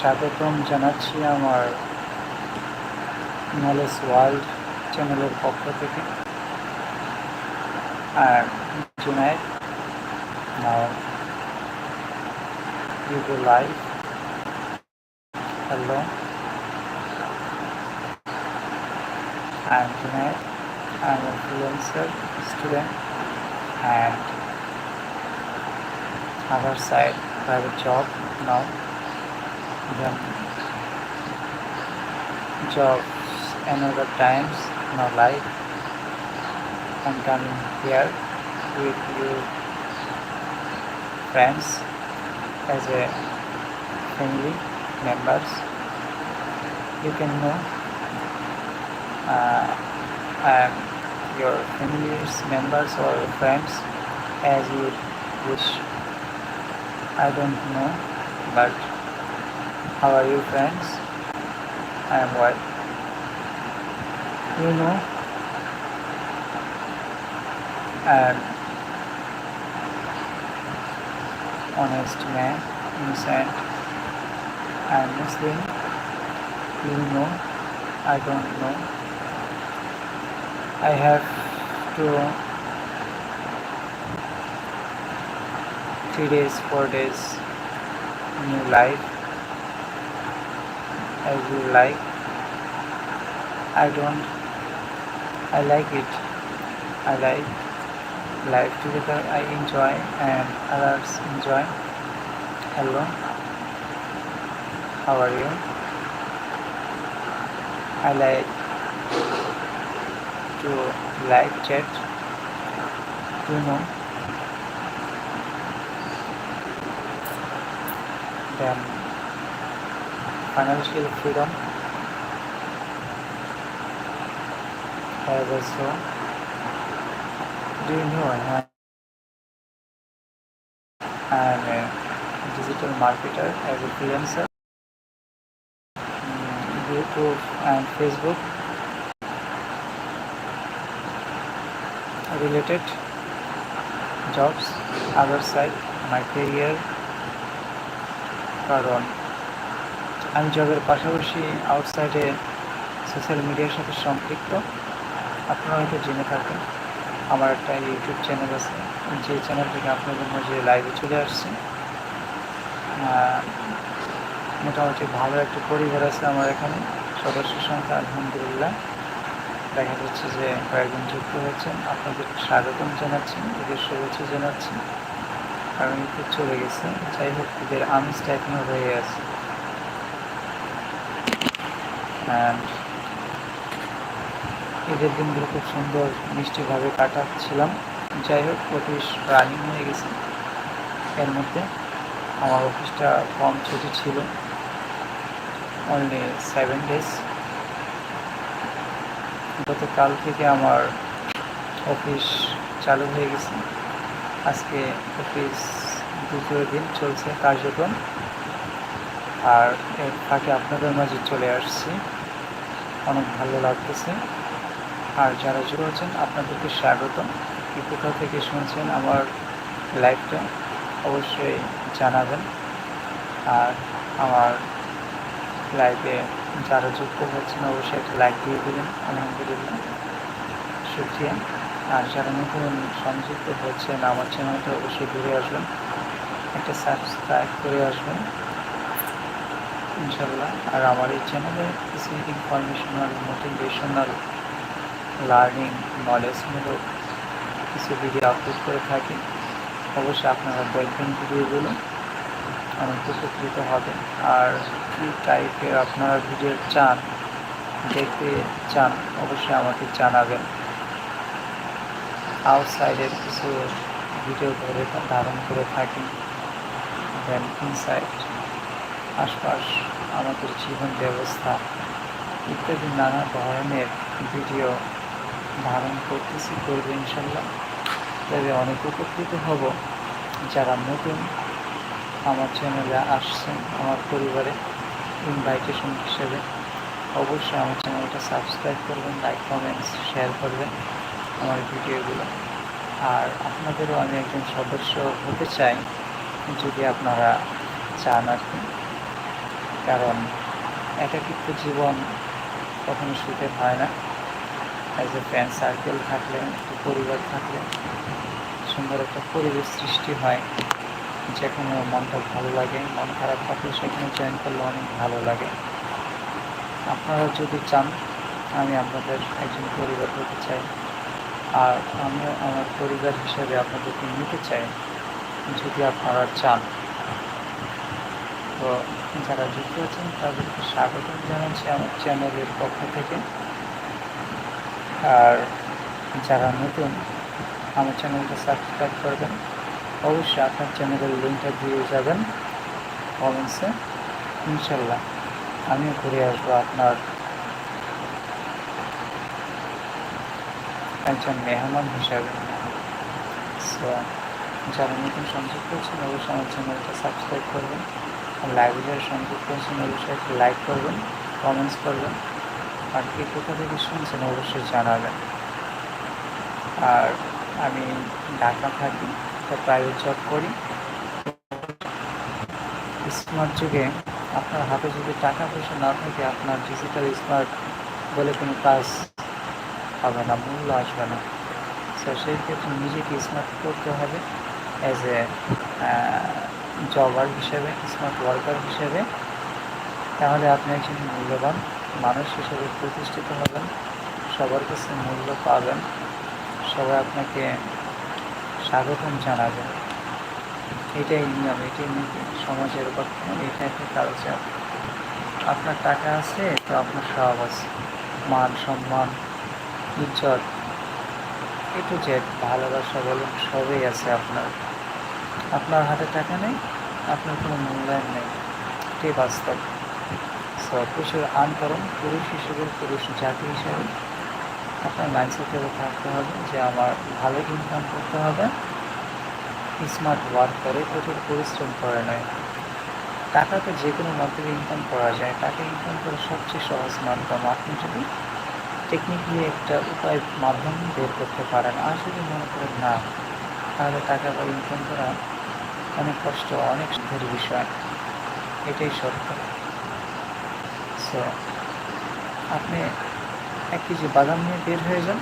স্বাগতম জানাচ্ছি আমার নলেজ ওয়ার্ল্ড চ্যানেলের পক্ষ থেকে। আর জুনায় নাও ইউটিউব লাইভ হ্যালো আর জুনায় আর influencer student and other side private job now. Then jobs another times no life. I'm coming here with you friends as a family members. You can know uh, and your families, members, or friends as you wish. I don't know, but how are you, friends? I am well. You know, and honest man, innocent, and Muslim. You know, I don't know. I have to three days, four days new life as you like. I don't. I like it. I like life together. I enjoy and others enjoy. Hello. How are you? I like to live chat you know then financial freedom as also do you know I am a digital marketer as a freelancer Mm, YouTube and Facebook related jobs other side my career কারণ আমি জবের পাশাপাশি আউটসাইডে social মিডিয়ার সাথে সম্পৃক্ত। আপনারা হয়তো জেনে থাকেন আমার একটা ইউটিউব চ্যানেল আছে। যে চ্যানেল থেকে আপনাদের মাঝে লাইভে চলে আসছে। মোটামুটি ভালো একটা পরিবার আছে আমার এখানে। সদস্য সংখ্যা আলহামদুলিল্লাহ। দেখা যাচ্ছে যে কয়েকজন যুক্ত হয়েছেন। আপনাদের স্বাগতম জানাচ্ছি এদের শুভেচ্ছা জানাচ্ছি। কারণ চলে গেছে। যাই হোক, ঈদের আমেজটা এখনও রয়ে আছে। অ্যান্ড ঈদের দিনগুলো খুব সুন্দর, মিষ্টিভাবে কাটাচ্ছিলাম। যাই হোক, অফিস রানিং হয়ে গেছে। এর মধ্যে আমার অফিসটা কম ছুটি ছিল। অনলি সেভেন ডেজ গতকাল থেকে আমার অফিস চালু হয়ে গেছে। আজকে অফিস দ্বিতীয় দিন চলছে কার্যক্রম। আর এর ফাঁকে আপনাদের মাঝে চলে আসছি। অনেক ভালো লাগতেছে। আর যারা জুড়ে আছেন, আপনাদেরকে স্বাগতম। কি কোথা থেকে শুনছেন আমার লাইভটা অবশ্যই জানাবেন। আর আমার লাইভে যারা যুক্ত হচ্ছেন, অবশ্যই একটা লাইক দিয়ে দেবেন। আলহামদুলিল্লাহ। শুক্রিয়া। আর যারা নতুন সংযুক্ত হচ্ছেন, আমার চ্যানেলটা অবশ্যই ঘুরে আসবেন। একটা সাবস্ক্রাইব করে আসবেন। ইনশাল্লাহ আর আমার এই চ্যানেলে কিছু ইনফরমেশনাল মোটিভেশনাল লার্নিং নলেজমূলক কিছু ভিডিও আপলোড করে থাকি। অবশ্যই আপনারা দেখবেন ভিডিওগুলো অনেক উপকৃত হবে। আর কী টাইপের আপনারা ভিডিও চান, দেখতে চান, অবশ্যই আমাকে জানাবেন। আউটসাইডের কিছু ভিডিও ধরে ধারণ করে থাকি। দেন ইনসাইড আশপাশ, আমাদের জীবন ব্যবস্থা ইত্যাদি নানা ধরনের ভিডিও ধারণ করতেছি করব ইনশাল্লাহ। তবে অনেক উপকৃত হব যারা নতুন আমার চ্যানেলে আসছেন আমার পরিবারে ইনভাইটেশন হিসেবে। অবশ্যই আমার চ্যানেলটা সাবস্ক্রাইব করবেন লাইক কমেন্টস শেয়ার করবেন আমার ভিডিওগুলো। আর আপনাদেরও আমি একজন সদস্য হতে চাই, যদি আপনারা চান আর কি। কারণ একাকিত্ব জীবন কখনো সুখের হয় না। অ্যাজ এ ফ্রেন্ড সার্কেল থাকলে, একটু পরিবার থাকলে সুন্দর একটা পরিবেশ সৃষ্টি হয়। যেখানে মনটা ভালো লাগে, মন খারাপ থাকলে সেখানে জয়েন করলে অনেক ভালো লাগে। আপনারা যদি চান, আমি আপনাদের একজন পরিবার হতে চাই। আর আমিও আমার পরিবার হিসেবে আপনাদেরকে নিতে চাই। যদি আপনারা চান। তো যারা যুক্ত আছেন, তাদেরকে স্বাগতম জানাচ্ছি আমার চ্যানেলের পক্ষ থেকে। আর যারা নতুন, আমার চ্যানেলটা সাবস্ক্রাইব করবেন, অবশ্যই আপনার চ্যানেলের লিঙ্কটা দিয়ে যাবেন কমেন্টসে। ইনশাল্লাহ, আমিও ঘুরে আসব আপনার একজন মেহমান হিসাবে। সো যারা নতুন সংযোগ করছেন, অবশ্যই আমার চ্যানেলটা সাবস্ক্রাইব করবেন। লাইভে যারা সংযোগ অবশ্যই একটা লাইক করবেন কমেন্টস করবেন, আর কে কোথা থেকে শুনছেন অবশ্যই জানাবেন। আর আমি ঢাকা থাকি, একটা প্রাইভেট জব করি। স্মার্ট যুগে আপনার হাতে যদি টাকা পয়সা না থাকে, আপনার ডিজিটাল স্মার্ট বলে কোনো কাজ হবে না, মূল্য আসবে না। সো সেই ক্ষেত্রে নিজেকে স্মার্ট করতে হবে অ্যাজ এ জবার হিসেবে, স্মার্ট ওয়ার্কার হিসেবে। তাহলে আপনি একজন মূল্যবান মানুষ হিসেবে প্রতিষ্ঠিত হবেন। সবার কাছে মূল্য পাবেন। সবাই আপনাকে স্বাগতম জানাবে। এটাই নিয়ম, এটাই নীতি সমাজের বর্তমানে এটা একটা কালচার আপনার টাকা আছে তো আপনার সব আছে। মান সম্মান, ইজ্জত একটু যে ভালোবাসা বলুন, সবই আছে আপনার। আপনার হাতে টাকা নেই, আপনার কোনো মূল্যায়ন নেই। এটাই বাস্তব। আর্ন করুন পুরুষ হিসেবে পুরুষ জাতি হিসেবে আপনার মাইন্ডসেটে থাকতে হবে যে আমার ভালো ইনকাম করতে হবে। স্মার্ট ওয়ার্ক করে প্রচুর পরিশ্রম করে নয়। টাকা তো যে কোনো মাধ্যমে ইনকাম করা যায় টাকা ইনকাম করা সবচেয়ে সহজ মাধ্যম। আপনি যদি টেকনিক্যালি একটা উপায় মাধ্যম বের করতে পারেন, আর যদি মনে করেন না, তাহলে টাকা বা ইনকাম করা অনেক কষ্ট, অনেক সুখের বিষয়। এটাই সত্য। সো আপনি এক কেজি বাদাম নিয়ে বের হয়ে যান,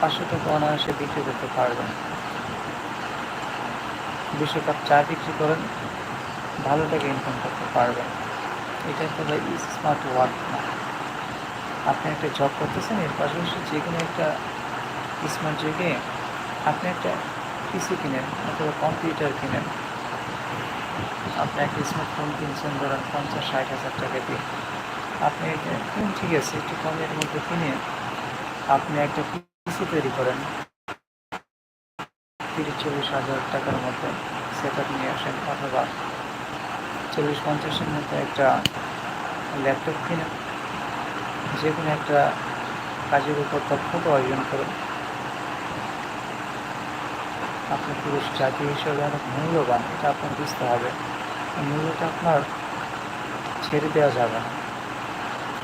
পাঁচশো টাকা অনায়াসে বিক্রি করতে পারবেন। দুশো কাপ চা বিক্রি করেন, ভালো টাকা ইনকাম করতে পারবেন। এটা একটা স্মার্ট ওয়ার্ক না আপনি একটা জব করতেছেন, এর পাশাপাশি যে কোনো একটা স্মার্ট যুগে আপনি একটা পিসি কিনেন অথবা কম্পিউটার কিনেন। আপনি একটা স্মার্টফোন কিনছেন, ধরেন পঞ্চাশ, ষাট হাজার টাকা দিয়ে। আপনি এটা ঠিক আছে, একটু কমের মধ্যে কিনে আপনি একটা পিসি তৈরি করেন। তিরিশ, চল্লিশ হাজার টাকার মতো সেট আপ নিয়ে আসেন, অথবা চল্লিশ, পঞ্চাশের মতো একটা ল্যাপটপ কিনে যে কোনো একটা কাজের উপর দক্ষতা অর্জন করুন আপনি পুরুষ, জাতি হিসেবে অনেক মূল্যবান, এটা আপনার বুঝতে হবে। মূল্যটা আপনার ছেড়ে দেওয়া যাবে না।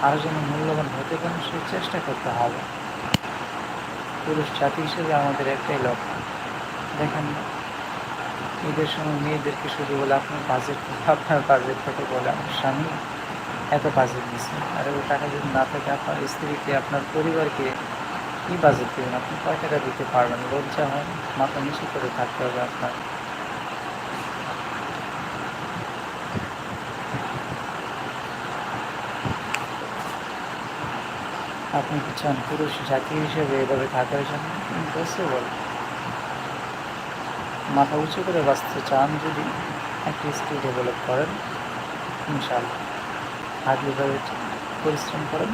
আরও যেন মূল্যবান হতে পারেন সে চেষ্টা করতে হবে। পুরুষ জাতি হিসেবে আমাদের একটাই লক্ষ্য। দেখেন, ঈদের সময় মেয়েদেরকে শুধু বলে, আপনার বাজেট আপনার বাজেট কত? বলে, আমার স্বামী এত বাজেট দিচ্ছে আর ওই টাকা যদি না থাকে, আপনার স্ত্রীকে, আপনার পরিবারকে কী বাজেট দেবেন? আপনি কয় টাকা দিতে পারবেন? লজ্জা হয় মাথা নিচু করে থাকতে হবে আপনার। আপনি কি চান পুরুষ, জাতি হিসেবে এভাবে থাকার জন্য? ইম্পসিবল মাথা উঁচু করে বাঁচতে চান যদি একটি স্কিল ডেভেলপ করেন ইনশাল্লাহ হার্ডলিভাবে পরিশ্রম করেন।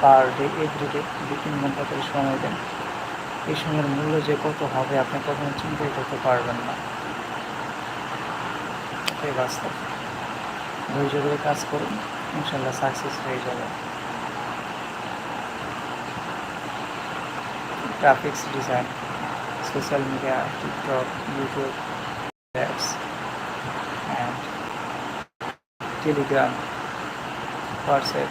পার ডে এভরি ডে দু তিন ঘণ্টা করে সময় দেন। এই সময়ের মূল্য যে কত হবে, আপনি কখনো চিন্তাই করতে পারবেন না। এটাই বাস্তব। ধৈর্য ধরে কাজ করুন ইনশাল্লাহ সাকসেস হয়ে যাবে। Graphics design social media, TikTok, YouTube, apps, and Telegram, WhatsApp.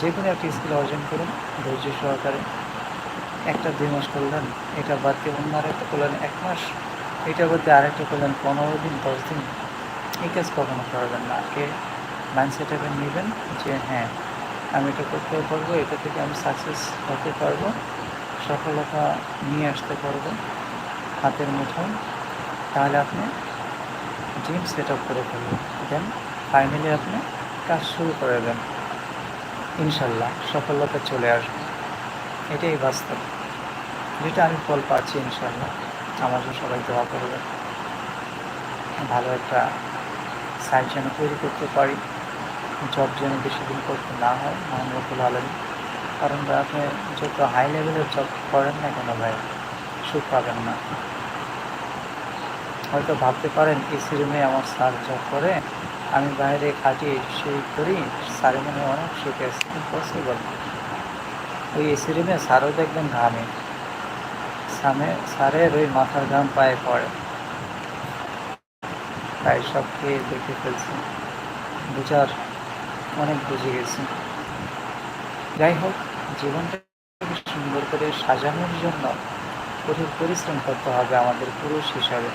যে কোনো একটা স্কিল অর্জন করুন ধৈর্য সহকারে। একটা দুই মাস করলেন এটা বাদ দিয়ে অন্য আর একটা করলেন এক মাস। এটার মধ্যে আরেকটা করলেন পনেরো দিন দশ দিন। এই কাজ কখনো করবেন না। আগে মাইন্ডসেট নেবেন যে হ্যাঁ আমি এটা করতে পারব, এটা থেকে আমি সাকসেস হতে পারব, সফলতা নিয়ে আসতে পারব হাতের মুঠোয়। তাহলে আপনি জিম সেট আপ করে ফেলবেন দেন ফাইনালি আপনি কাজ শুরু করে দেন। ইনশাল্লাহ সফলতা চলে আসবে। এটাই বাস্তব। যেটা আমি ফল পাচ্ছি ইনশাল্লাহ। আমার জন্য সবাই দোয়া করবে ভালো একটা সাইট যেন তৈরি করতে পারি। জব যেন বেশি দিন করতে না হয় মোহাম্মদুল আলম। কারণ আপনি যত হাই লেভেলের জব করেন না কেন ভাই, সুখ পাবেন না। হয়তো ভাবতে পারেন এসি রুমে আমার স্যার জব করে, আমি বাইরে খাটিয়ে সেই করি স্যারে মনে অনেক সুখে আছে ইম্পসিবল ওই এসি রুমে স্যারও দেখবেন ঘামে। সামনে স্যারের ওই মাথার ঘাম পায়ে পড়ে। তাই সব খেয়ে দেখে ফেলছি। বুঝার অনেক বুঝে গেছি। যাই হোক, জীবনটাকে সুন্দর করে সাজানোর জন্য কঠিন পরিশ্রম করতে হবে আমাদের পুরুষ হিসাবে।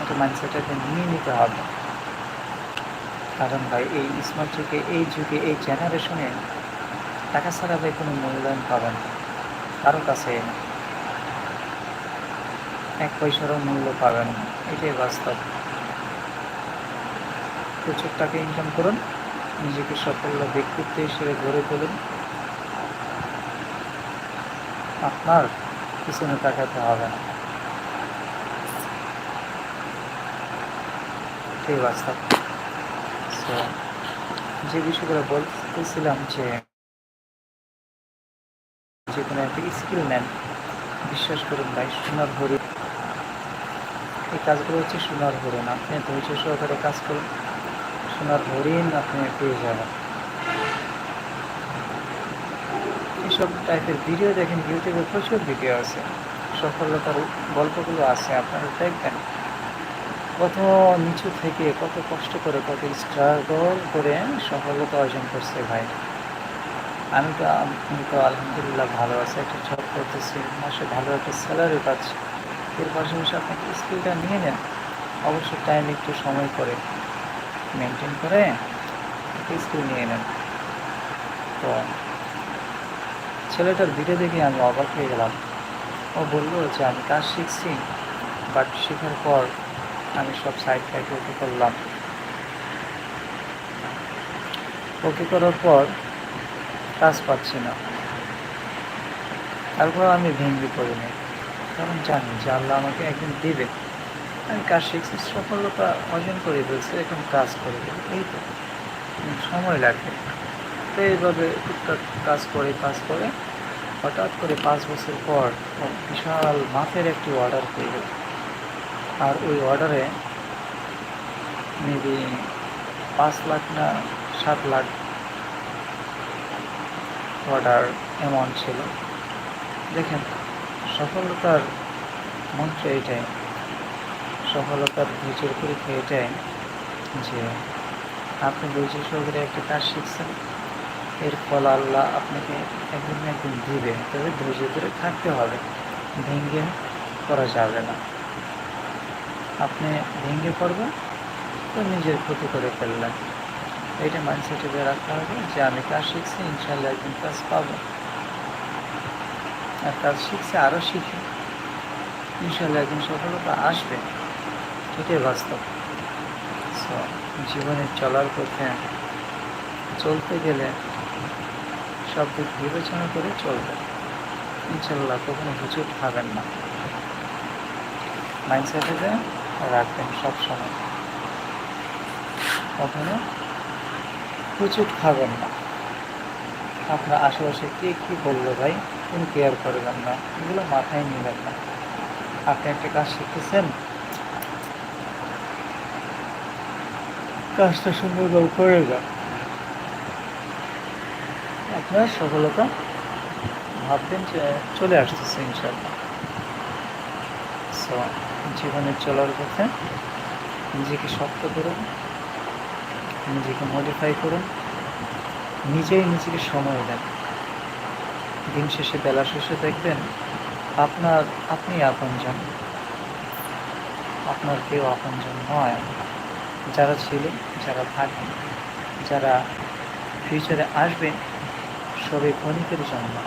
একটা মাইন্ডসেটটাকে নিয়ে নিতে হবে। কারণ ভাই, এই স্মার্ট যুগে, এই যুগে, এই জেনারেশনে টাকা ছাড়া ভাই কোনো মূল্যায়ন পাবেন কারও কাছে এক পয়সারও মূল্য পাবেন না। এটাই বাস্তব। প্রচুর টাকা ইনকাম করুন। নিজেকে সাফল্য ব্যক্তিত্ব হিসেবে গড়ে তুলুন। আপনার পিছনে তাকাতে হবে না। বাস্তব সো যে বিষয়গুলো বলতেছিলাম যে যে কোনো একটা স্কিল নেন, বিশ্বাস করুন ভাই, সোনার হরিণ এই কাজগুলো হচ্ছে সোনার হরিণ আপনি ধৈর্য সহকারে কাজ করুন। সোনার হরিণ, আপনি পেয়ে যাবেন এসব টাইপের ভিডিও দেখেন ইউটিউবে প্রচুর ভিডিও আছে। সফলতার গল্পগুলো আছে, আপনারা দেখবেন। কত নিচু থেকে কত কষ্ট করে, কত স্ট্রাগল করে সফলতা অর্জন করছে ভাই। আমি তো আমি তো আলহামদুলিল্লাহ ভালো আছি, একটা জব করতেছি, মাসে ভালো একটা স্যালারি পাচ্ছি। এর পাশাপাশি আপনাকে স্কিলটা নিয়ে নেন। অবশ্যই টাইম একটু সময় করে। মেনটেন করে স্কিল নিয়ে নেন। তো ছেলেটার ভিডিও দেখে আমি অবাক হয়ে গেলাম। ও বলল যে, আমি কাজ শিখছি বাট শেখার পর আমি সব সাইড ফাইড ওকে করলাম। ওকে করার পর কাজ পাচ্ছি না। তারপর আমি ভেঙে পড়িনি কারণ জানি যে আল্লাহ আমাকে একদিন দেবে। আমি কাজ শিখছি, সফলতা অর্জন করে ফেলছি, এখন কাজ করে এই তো সময় লাগবে তো এইভাবে টুকটাক কাজ করে কাজ করে, হঠাৎ করে পাঁচ বছর পর বিশাল মাপের একটি অর্ডার পেয়ে গেল। আর ওই অর্ডারে মেবি পাঁচ লাখ না সাত লাখ অর্ডার অ্যামাউন্ট ছিল। দেখেন, সফলতার মন্ত্র এটাই সফলতার ধৈর্যের পরীক্ষা এটাই যে আপনি ধৈর্য সহকারে একটা কাজ শিখছেন, এর ফল আল্লাহ আপনাকে একদিন একদিন দিবে। তবে ধৈর্য ধরে থাকতে হবে। ভেঙে করা যাবে না। আপনি ভেঙে পড়বেন, তো নিজের ক্ষতি করে ফেললেন। এটা মাইন্ডসেটে রাখতে হবে যে আমি কাজ শিখছি ইনশাল্লাহ একদিন কাজ পাবো। আর কাজ শিখছে আরও শিখি। ইনশাল্লাহ একদিন সফলতা আসবে। এটাই বাস্তব। জীবনে চলার পথে চলতে গেলে সব দিক বিবেচনা করে চলবে ইনশাল্লাহ কখনো হুচুট খাবেন না। মাইন্ডসেটে রাখবেন সবসময় কখনো হুচুট খাবেন না। আপনার আশেপাশে কে কী বলল ভাই? কোন কেয়ার করবেন না। এগুলো মাথায় নেবেন না। আপনি একটা কাজ শিখতেছেন কাজটা সুন্দরভাবে করে যান আপনার সফলতা ভাববেন যে চলে আসতেছে ইনশাল্লাহ সো জীবনের চলার পথে নিজেকে শক্ত করুন, নিজেকে মডিফাই করুন, নিজেই নিজেকে সময় দেন। দিন শেষে, বেলা শেষে দেখবেন আপনার, আপনি আপন যান আপনার কেউ আপনজন নয়। যারা ছিল, যারা থাকবে, যারা ফিউচারে আসবে, সবই ক্ষণিকের জন্য।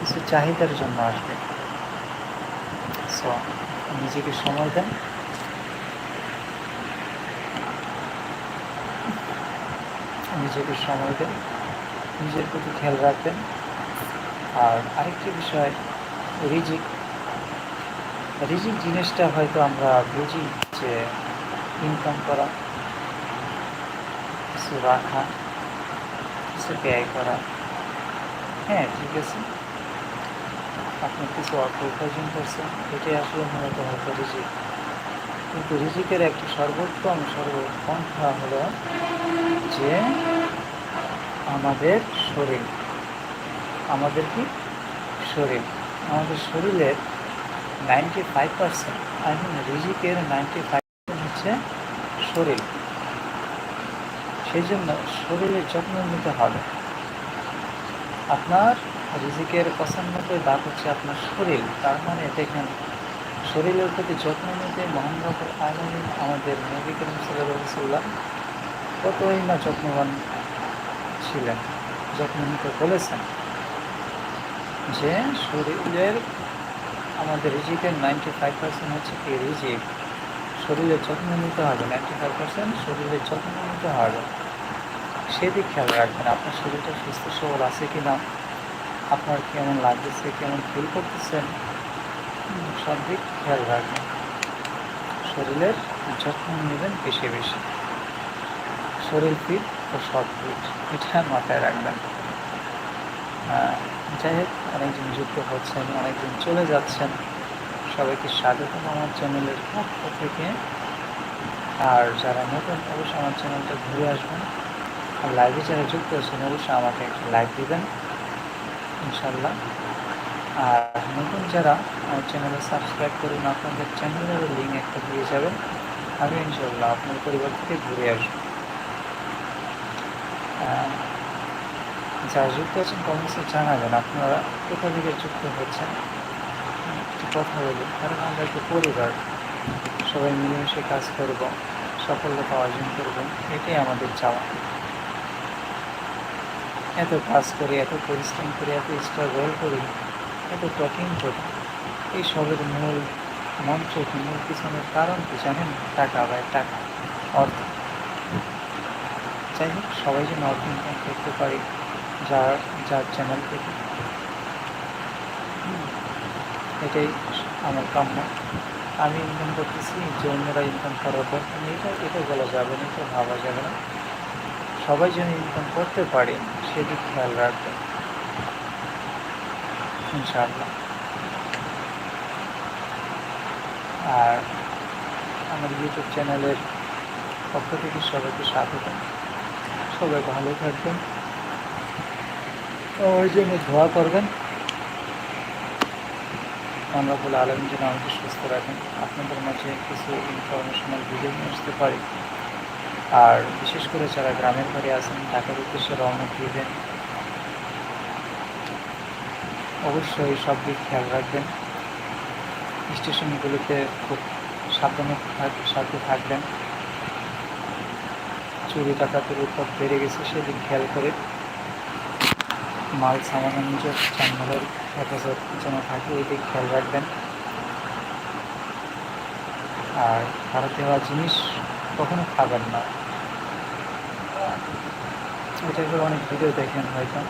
কিছু চাহিদার জন্য আসবে। নিজেকে সময় দেন। নিজেকে সময় দেন। নিজের প্রতি খেয়াল রাখবেন। আর আরেকটি বিষয়, রিজিক। রিজিক জিনিসটা হয়তো আমরা বুঝি যে ইনকাম করা, কিছু রাখা, কিছু ব্যয় করা। হ্যাঁ ঠিক আছে। আপনি কিছু অর্থ উপার্জন করছেন, এটাই আসলে মূলত হয়তো রিজিক। কিন্তু রিজিকের একটি সর্বোত্তম, সর্বপন্থা হলো যে আমাদের শরীর। আমাদের কি? শরীর। আমাদের শরীরের ninety five percent I mean রিজিকের নাইনটি ফাইভ পার্সেন্ট হচ্ছে শরীর। সেই জন্য শরীরের যত্ন নিতে হবে। আপনার রিজিকের পঁচানব্বই ভাগ হচ্ছে আপনার শরীর। তার মানে দেখেন, শরীরের প্রতি যত্ন নিতে মোহাম্মদ আলমিন আমাদের নবী করিম সাল্লাহ কতই না যত্নবান ছিলেন, যত্ন নিতে বলেছেন যে শরীরের আমাদের রিজিকের নাইনটি ফাইভ পার্সেন্ট হচ্ছে কি? রিজিক। শরীরের যত্ন নিতে হবে নাইনটি ফাইভ পার্সেন্ট শরীরের যত্ন নিতে হবে। সেদিক খেয়াল রাখবেন, আপনার শরীরটা সুস্থ সবল আছে কি না আপনার কেমন লাগতেছে, কেমন ফিল করতেছেন? সব দিক খেয়াল রাখবেন। শরীরের যত্ন নেবেন বেশি বেশি। শরীর ফিট ও সব ফিট এটা মাথায় রাখবেন। যাই হোক অনেকদিন যুক্ত হচ্ছেন অনেকদিন চলে যাচ্ছেন। সবাইকে স্বাগতম আমার চ্যানেলের পক্ষ থেকে। আর যারা নতুন, অবশ্যই আমার চ্যানেলটা ঘুরে আসবেন। আর লাইভে যারা যুক্ত আছেন, অবশ্যই আমাকে একটা লাইক দিবেন ইনশাল্লাহ আর নতুন যারা আমার চ্যানেলে সাবস্ক্রাইব করুন আপনাদের চ্যানেলের লিঙ্ক একটা দিয়ে যাবেন। আমি ইনশাল্লাহ আপনার পরিবার থেকে ঘুরে আসব। যারা যুক্ত আছেন কমেন্টসে জানাবেন। আপনারা কোথা থেকে যুক্ত হচ্ছেন? একটু কথা বলি। কারণ আমরা একটু পরিবার, সবাই মিলেমিশে কাজ করব সফলতা অর্জন করব, এটাই আমাদের চাওয়া। এত কাজ করি, এত পরিশ্রম করি, এত স্ট্রাগল করি, এত টকিং করি, এই সবের মূল কি, মূল পিছনের কারণ কি জানেন? টাকা বা টাকা, অর্থ। যাই হোক, সবাই যেন অর্থ ইনকাম করতে পারি যার যার চ্যানেল থেকে এটাই আমার কাম্য। আমি ইনকাম করতেছি, যে অন্যরা ইনকাম করার পর এটা এটা বলা যাবে না, এটা ভাবা যাবে না। সবাই যেন ইনকাম করতে পারে সেদিক খেয়াল রাখবে। ইনশাআল্লাহ। আর আমার ইউটিউব চ্যানেলের পক্ষ থেকে সবাইকে স্বাগত সবাই ভালো থাকবেন। ওই জন্য ধোয়া করবেন। আমরা বলে আলম যেন আমাকে সুস্থ রাখেন। আপনাদের মাঝে কিছু ইনফরমেশনাল ভিডিও নিয়ে আসতে পারি। আর বিশেষ করে যারা গ্রামের ঘরে আছেন, ঢাকার উদ্দেশ্যে রওনা দিবেন অবশ্যই সব দিক খেয়াল রাখবেন। স্টেশনগুলিতে খুব সাবধানে সাথে থাকবেন। চুরি ডাকাতের উৎপাদ বেড়ে গেছে, সেদিক খেয়াল করে। মাল সামান্য নিজের যানবাহনের হেফাজত যেন থাকে এই দিক খেয়াল রাখবেন। আর ভারত দেওয়া জিনিস কখনো খাবেন না। এটা করে অনেক ভিডিও দেখেন হয়তো।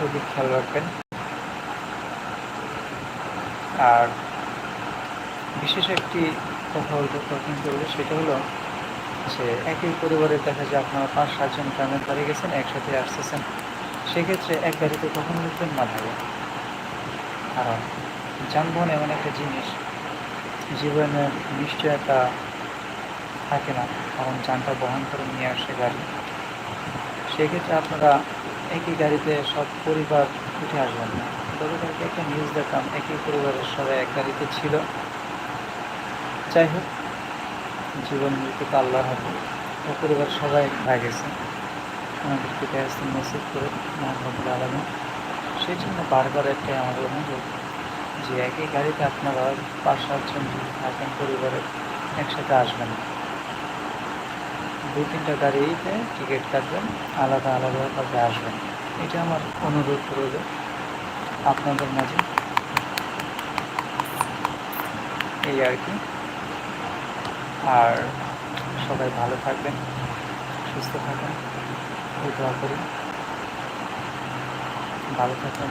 ওই দিক খেয়াল রাখবেন। আর বিশেষ একটি কথা বলতে টকিং সেটা হলো যে একই পরিবারের দেখা যায় আপনারা পাঁচ সাতজন গ্রামের বাড়ি গেছেন, একসাথে আসতেছেন। সেক্ষেত্রে এক গাড়িতে কখন উঠবেন না ভাবে কারণ যানবাহন এমন একটা জিনিস জীবনের নিশ্চয়তা থাকে না। কারণ যানটা বহন করে নিয়ে আসে গাড়ি। সেক্ষেত্রে আপনারা একই গাড়িতে সব পরিবার উঠে আসবেন না। গতকালকে একটা নিউজ দেখলাম, একই পরিবারের সবাই এক গাড়িতে ছিল। যাই হোক জীবন মৃত্যুকে আল্লাহর হাতে। ও পরিবার সবাই মারা গেছে। আমাদের আমাদেরকে ব্যস্ত নসিব করে মোহাম্মদ আলমী। সেই জন্য বারবার একটাই আমাদের অনুরোধ যে একই গাড়িতে আপনারা পাঁচ সাতজন যদি থাকেন পরিবারের একসাথে আসবেন। দু তিনটা গাড়িতে টিকিট কাটবেন, আলাদা আলাদা আলাদাভাবে আসবেন। এটা আমার অনুরোধ রইল আপনাদের মাঝে। এই আর কি। আর সবাই ভালো থাকবেন, সুস্থ থাকবেন, এই দোয়া করি। ভালো থাকেন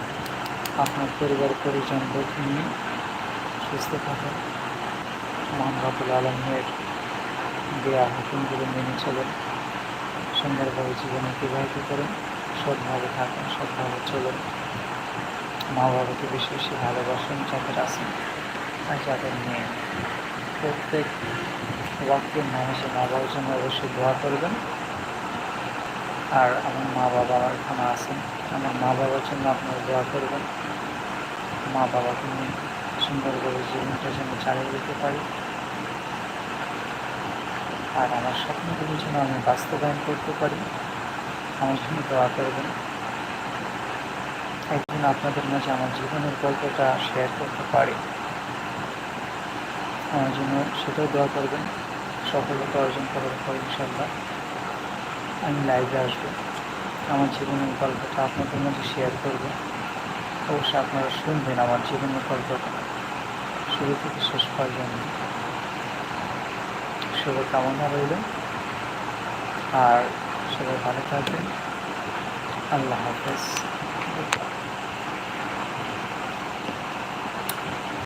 আপনার পরিবার পরিজনদের নিয়ে সুস্থ থাকেন মহান আলমের দেয়া হুকুমগুলো মেনে চলেন। সুন্দরভাবে জীবন অতিবাহিত করেন। সৎভাবে থাকেন, সৎভাবে চলেন। মা বাবাকে বেশি বেশি ভালোবাসেন, যাদের আছেন আর যাদের নিয়ে প্রত্যেক ওয়াক্তের নামাজে মা বাবার জন্য অবশ্যই দোয়া করবেন। আর আমার মা বাবা আমার এখানে আছেন, আমার মা বাবার জন্য আপনারা দোয়া করবেন। মা বাবাকে নিয়ে সুন্দরভাবে জীবনটা যেন চালিয়ে যেতে পারি। আর আমার স্বপ্নগুলো যেন আমি বাস্তবায়ন করতে পারি, আমার জন্য দোয়া করবেন। একদিন আপনাদের মাঝে আমার জীবনের গল্পটা শেয়ার করতে পারি। আমার জন্য সেটাও দোয়া করবেন। সফলতা অর্জন করার পর ইনশাল্লাহ আমি লাইভে আসব। আমার জীবনের গল্পটা আপনাদের মধ্যে শেয়ার করব। অবশ্যই আপনারা শুনবেন আমার জীবনের গল্পটা। শুরু থেকে শেষ পর্যন্ত। শুভকামনা রইল। আর সবাই ভালো থাকবেন। আল্লাহ হাফেজ।